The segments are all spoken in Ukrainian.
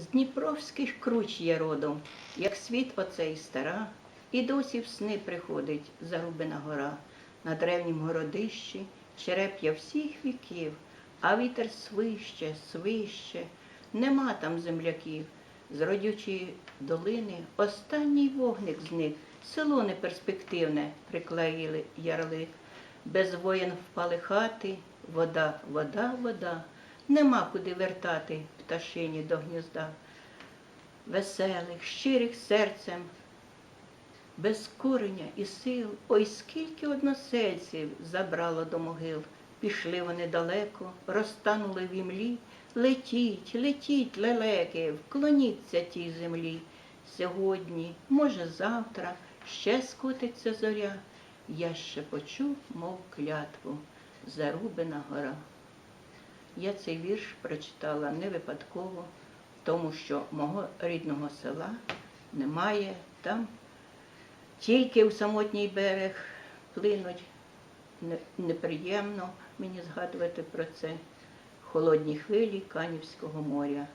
З Дніпровських круч є родом, як світ оцей стара, і досі в сни приходить Зарубина гора. На древнім городищі череп'я всіх віків, а вітер свище, свище, нема там земляків. З родючої долини останній вогник зник, село неперспективне приклеїли ярлик. Без воїн впали хати, вода, вода, вода, нема куди вертати пташині до гнізда. Веселих, щирих серцем, без кореня і сил, ой, скільки односельців забрало до могил. Пішли вони далеко, розтанули в імлі. Летіть, летіть, лелеки, вклоніться тій землі. Сьогодні, може, завтра ще скотиться зоря. Я ще почув, мов клятву, Зарубина гора. Я цей вірш прочитала не випадково, тому що мого рідного села немає там. Тільки в самотній берег плинуть неприємно мені згадувати про це холодні хвилі Канівського моря.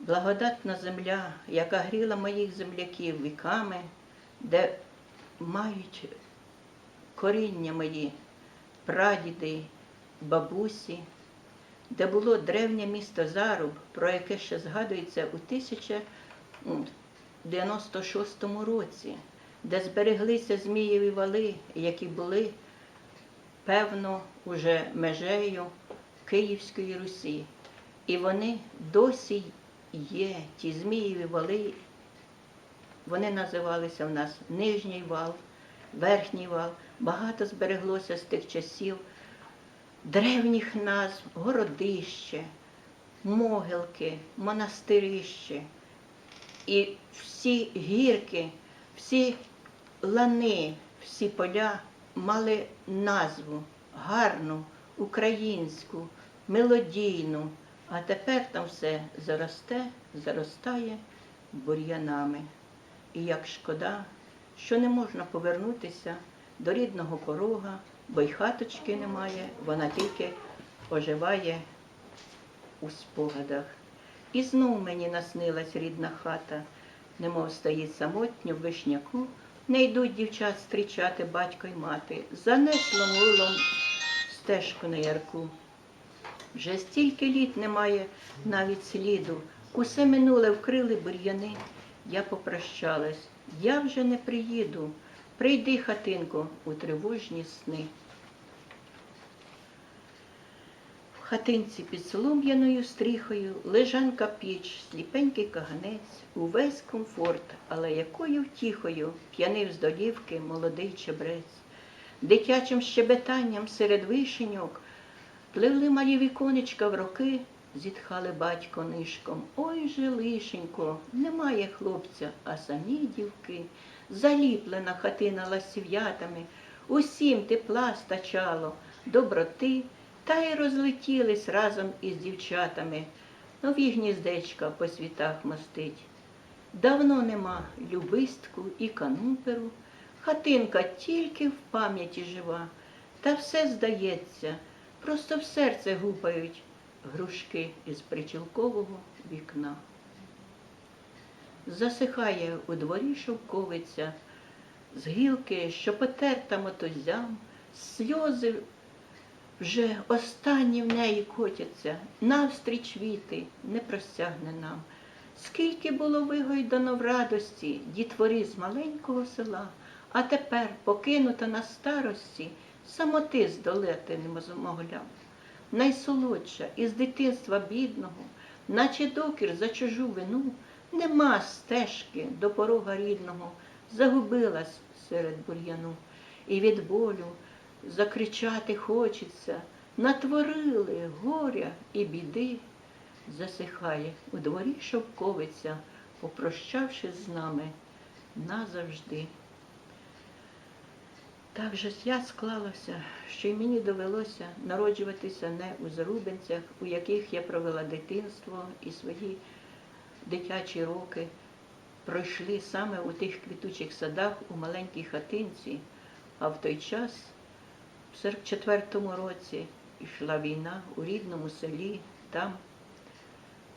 Благодатна земля, яка гріла моїх земляків віками, де мають коріння мої прадіди, бабусі, де було древнє місто Заруб, про яке ще згадується у 1096 році, де збереглися Змієві вали, які були, певно, уже межею Київської Русі. І вони досі є, ті Змієві вали, вони називалися в нас Нижній вал, Верхній вал. Багато збереглося з тих часів древніх назв, городище, могилки, монастирище. І всі гірки, всі лани, всі поля мали назву гарну, українську, мелодійну, а тепер там все заросте, заростає бур'янами. І як шкода, що не можна повернутися до рідного порога, бо й хаточки немає, вона тільки оживає у спогадах. І знов мені наснилась рідна хата, немов стоїть самотньо в вишняку, не йдуть дівчат зустрічати батько й мати, занесло мулом стежку на ярку. Вже стільки літ немає навіть сліду, усе минуле вкрили бур'яни. Я попрощалась, я вже не приїду. Прийди, хатинко, у тривожні сни. В хатинці під солом'яною стріхою лежанка піч, сліпенький каганець, увесь комфорт, але якою втіхою п'янив з долівки молодий чебрець. Дитячим щебетанням серед вишеньок пливли малі віконечка в роки, зітхали батько нишком. Ой же, лишенько, немає хлопця, а самі дівки. Заліплена хатина ласів'ятами, усім тепла стачало, доброти, та й розлетілись разом із дівчатами. Нові гніздечка по світах мостить. Давно нема любистку і кануперу, хатинка тільки в пам'яті жива, та все здається, просто в серце гупають грушки із причілкового вікна. Засихає у дворі шовковиця, з гілки, що потерта мотузям, сльози вже останні в неї котяться, навстріч віти не простягне нам. Скільки було вигойдано в радості дітворі з маленького села, а тепер, покинута на старості, самоти здолети не змогла. Найсолодша із дитинства бідного, наче докір за чужу вину, нема стежки до порога рідного, загубилась серед бур'яну. І від болю закричати хочеться, натворили горя і біди, засихає у дворі шовковиця, попрощавшись з нами назавжди. Так же я склалося, що й мені довелося народжуватися не у Зарубинцях, у яких я провела дитинство і свої дитячі роки пройшли саме у тих квітучих садах у маленькій хатинці, а в той час, в 44-му році, йшла війна у рідному селі, там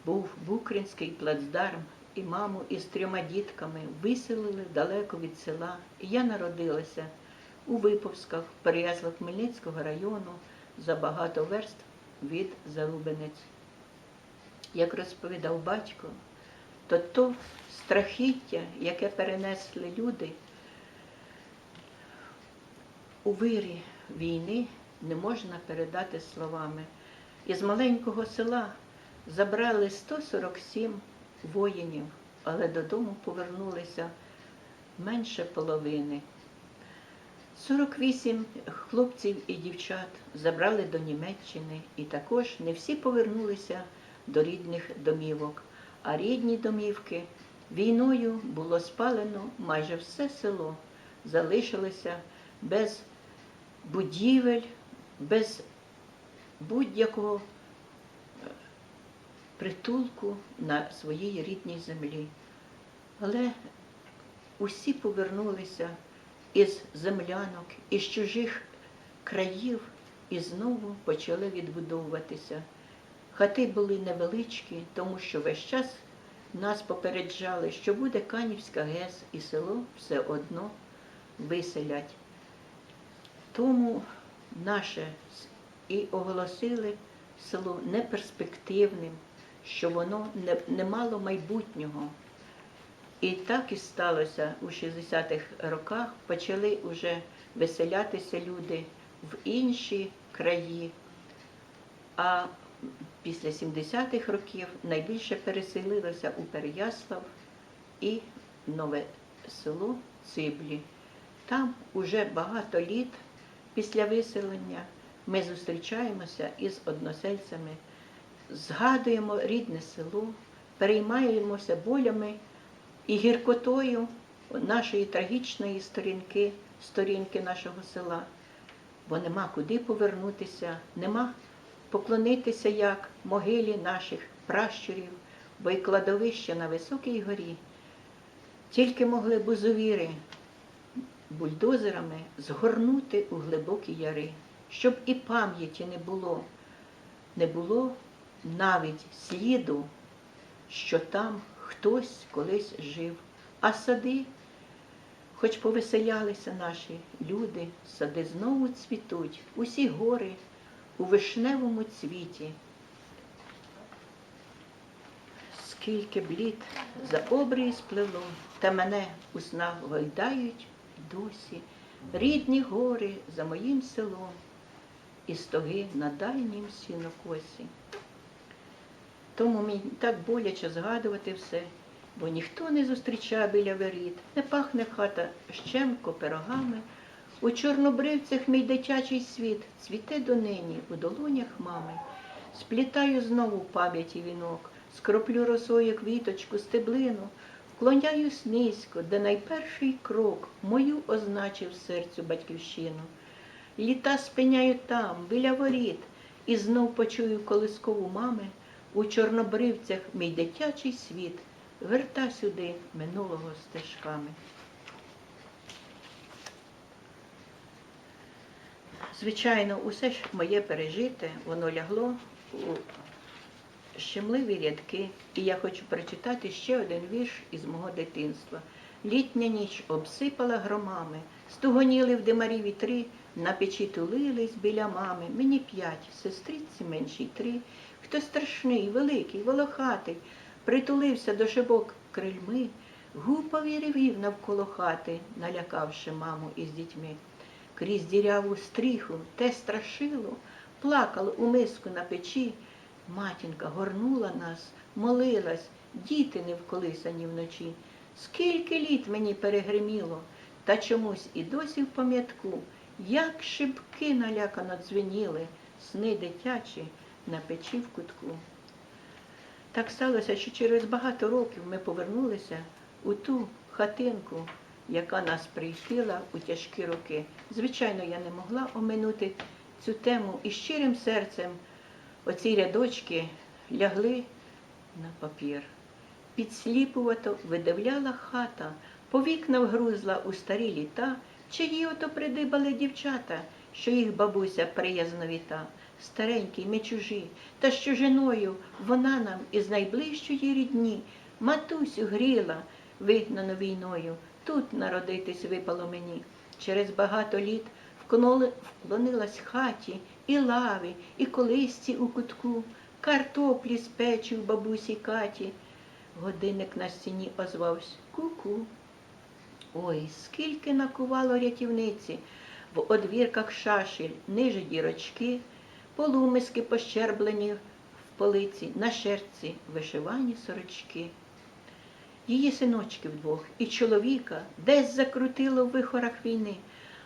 був Букринський плацдарм, і маму із трьома дітками виселили далеко від села. І я народилася у Виповськах, Переяслав Хмельницького району, за багато верст від Зарубинець. Як розповідав батько, то то страхіття, яке перенесли люди у вирі війни, не можна передати словами. Із маленького села забрали 147 воїнів, але додому повернулися менше половини. 48 хлопців і дівчат забрали до Німеччини, і також не всі повернулися до рідних домівок. А рідні домівки війною було спалено майже все село, залишилося без будівель, без будь-якого е, притулку на своїй рідній землі. Але усі повернулися із землянок, із чужих країв і знову почали відбудовуватися. Хати були невеличкі, тому що весь час нас попереджали, що буде Канівська ГЕС і село все одно виселять. Тому наше і оголосили село неперспективним, що воно не, не мало майбутнього. І так і сталося у 60-х роках, почали вже виселятися люди в інші краї. А після 70-х років найбільше переселилося у Переяслав і нове село Циблі. Там уже багато літ після виселення ми зустрічаємося із односельцями, згадуємо рідне село, переймаємося болями і гіркотою нашої трагічної сторінки, сторінки нашого села, бо нема куди повернутися, нема поклонитися як могилі наших пращурів, бо й кладовище на високій горі. Тільки могли бузовіри бульдозерами згорнути у глибокі яри, щоб і пам'яті не було, не було навіть сліду, що там хтось колись жив. А сади, хоч повеселялися наші люди, сади знову цвітуть, усі гори у вишневому цвіті. Скільки б літ за обрії сплело, та мене у снах гойдають досі рідні гори за моїм селом і стоги на дальнім сінокосі. Тому мені так боляче згадувати все, бо ніхто не зустрічає біля воріт, не пахне хата щемко пирогами. У чорнобривцях мій дитячий світ цвіте донині у долонях мами. Сплітаю знову в пам'яті вінок, скроплю росою квіточку, стеблину, вклоняюсь низько, де найперший крок мою означив серцю батьківщину. Літа спиняю там, біля воріт, і знов почую колискову мами. У чорнобривцях мій дитячий світ, верта сюди минулого стежками. Звичайно, усе ж моє пережите, воно лягло у щемливі рядки, і я хочу прочитати ще один вірш із мого дитинства. Літня ніч обсипала громами, стугоніли в димарі вітри, на печі тулились біля мами. Мені п'ять, сестриці меншій три. Хто страшний, великий, волохатий, притулився до шибок крильми, гупав і ревів навколо хати, налякавши маму із дітьми. Крізь діряву стріху те страшило, плакало у миску на печі. Матінка горнула нас, молилась, діти не вколисані вночі. Скільки літ мені перегриміло, та чомусь і досі в пам'ятку, як шибки налякано дзвеніли, сни дитячі на печі в кутку. Так сталося, що через багато років ми повернулися у ту хатинку, яка нас приютила у тяжкі роки. Звичайно, я не могла оминути цю тему і щирим серцем оці рядочки лягли на папір. Підсліпувато видивляла хата, по вікнах грузла у старі літа, чиї ото придибали дівчата, що їх бабуся приязно віта. старенький, ми чужі, та з чужиною вона нам із найближчої рідні. Матусю гріла, вигнано війною, тут народитись випало мені. Через багато літ вклонилась хаті, і лави, і колисці у кутку, картоплі з печі в бабусі Каті. Годинник на стіні озвався ку-ку. Ой, скільки накувало рятівниці, в одвірках шашель, ниже дірочки, полумиски пощерблені в полиці, на шерці вишивані сорочки. Її синочки вдвох і чоловіка десь закрутило в вихорах війни,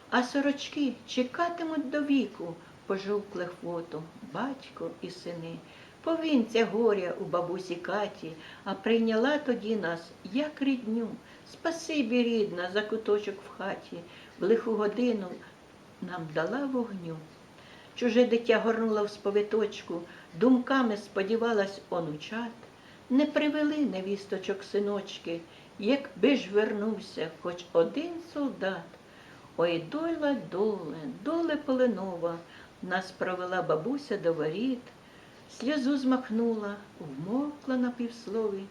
а сорочки чекатимуть до віку пожовклих фото, батько і сини. Повінця горя у бабусі Каті, а прийняла тоді нас, як рідню. Спасибі, рідна, за куточок в хаті, в лиху годину нам дала вогню. Чуже дитя горнула в сповиточку, думками сподівалась онучат. Не привели невісточок синочки, якби ж вернувся хоч один солдат. Ой, доля, доле, доле полинова, нас провела бабуся до воріт, сльозу змахнула, вмовкла на півслові,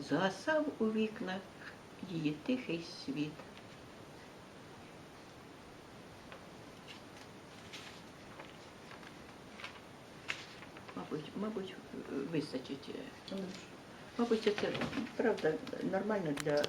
згасав у вікнах її тихий світ. Мабуть, мабуть, вистачить. Мабуть, це правда нормально для